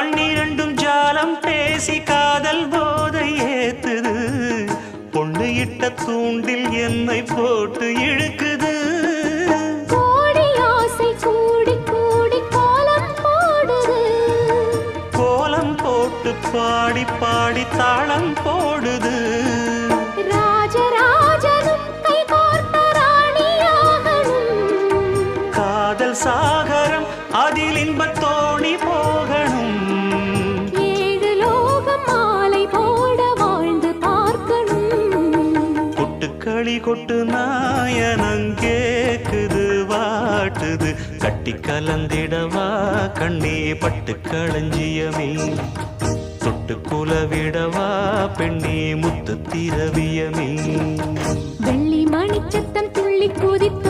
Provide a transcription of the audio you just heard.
கண்ணிரண்டும் ஜாலம் பேசி காதல் போதை ஏத்துது. பொண்ணு இட்ட தூண்டில் என்னை போட்டு இழுக்குது. கோலம் போட்டு பாடி பாடி தாளம் போடுது. சாகரம் அதில் இன்பத் களி கொட்டு நாயனங்கேக்குது வாட்டுது. கட்டி கலந்திடவா கண்ணே பட்டு களஞ்சியமே தொட்டு குலவிடவா பெண்ணே முத்து திரவியமே வெள்ளி மணிச்சத்தம் துள்ளி குதித்தொரு